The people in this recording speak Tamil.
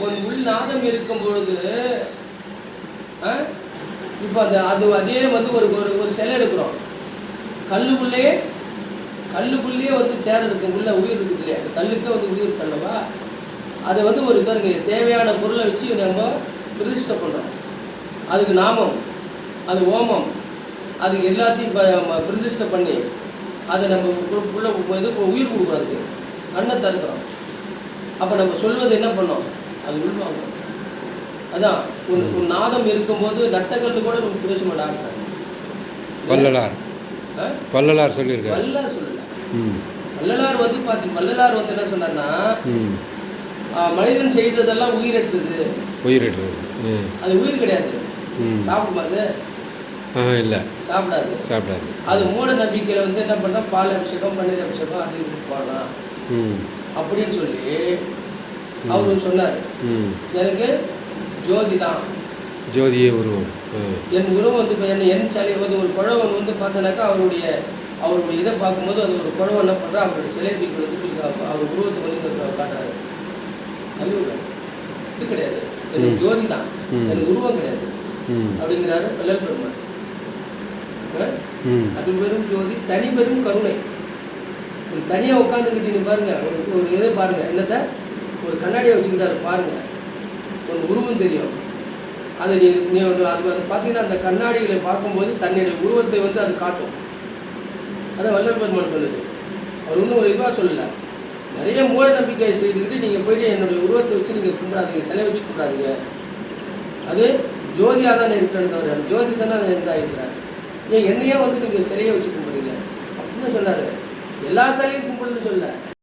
உன் உள் நாதம் இருக்கும் பொழுது ஆ? இப்போ அது அது அதே வந்து ஒரு ஒரு ஒரு செல் எடுக்கிறோம். கல்லுக்குள்ளேயே கல்லுக்குள்ளேயே வந்து தேர் இருக்கு உள்ள உயிர் இருக்குது இல்லையா? அந்த கல்லுக்கே வந்து உயிர் இருக்கல்லவா அதை வந்து ஒரு பாருங்க தேவையான பொருளை வச்சு நம்ம பிரதிஷ்டை பண்ணுறோம் அதுக்கு நாமம் அது ஓமம் அதுக்கு எல்லாத்தையும் பிரதிஷ்டை பண்ணி அதை நம்ம உள்ள இது உயிர் கொடுக்குறோம் அதுக்கு கண்ணை தருக்கிறோம் அப்போ நம்ம சொல்வது என்ன பண்ணோம்? அது உள்வாங்கும் அதான் உன் உன் நாதம் இருக்கும்போது நட்டக்கல்லு கூட நமக்கு பேச மாட்டாங்க வள்ளலார்? வள்ளலார் சொல்லியிருக்காரு. வள்ளலார் சொல்லல. ம். வள்ளலார் வந்து பார்த்து வள்ளலார் வந்து என்ன சொன்னார்னா மனிதன் செய்ததெல்லாம் உயிரற்றது உயிரிடுறது ம். அது உயிர் கிடையாது. ம். சாப்பிடுமா அது? இல்லை. சாப்பிடாது. சாப்பிடாது. அது மூட நம்பிக்கையில் வந்து என்ன பண்ணால் பால் அபிஷேகம் பன்னீர் அபிஷேகம் அது இதுக்கு போடலாம். ம். அப்படின்னு சொல்லி அவர் சொன்னார். ம். எனக்கு ஜோதி தான். ஜோதியே உருவம். என் உருவம் வந்து இப்போ என்ன? என் சிலை வந்து ஒரு குழவன் வந்து பார்த்தனாக்கா அவருடைய அவருடைய இதை பார்க்கும்போது அது ஒரு குழவன் என்ன பண்ணுறா அவருடைய சிலை தூக்கி அவ- அவர் உருவத்தை வந்து காட்டுறாரு. விடுறாரு இது கிடையாது. எனக்கு. ஜோதி தான். எனக்கு உருவம் கிடையாது. அப்படிங்கிறாரு வள்ளல்? ம். அது பெரும் ஜோதி தனி பெரும் கருணை. தனியாக உட்காந்துக்கிட்டு நீ பாருங்க ஒரு ஒரு இதை பாருங்க. என்னத்த? ஒரு கண்ணாடியை வச்சுக்கிட்டாரு பாருங்க. ஒரு உருவம் தெரியும். அதை நீ நீ ஒரு- அது பார்த்தீங்கன்னா அந்த கண்ணாடிகளை பார்க்கும்போது தன்னுடைய உருவத்தை வந்து அது காட்டும். அதான் வல்லல் பெருமான் சொல்லுது. அவர் இன்னும் ஒரு இதுவாக சொல்லலை. நிறைய மூட நம்பிக்கை செய்துக்கிட்டு நீங்கள் போயிட்டு என்னுடைய உருவத்தை வச்சு நீங்கள் கும்பிடாதீங்க சிலை வச்சு கும்பிடாதீங்க. அது ஜோதியாக தானே இருக்கிறது தவிர அந்த ஜோதி தானே இதாக இருக்கிறார் ஏன் என்னையே வந்து நீங்கள் சிலையை வச்சு கும்பிடுறீங்க? அப்படின்னு சொன்னார். எல்லா சிலையும் கும்பிடுன்னு சொல்ல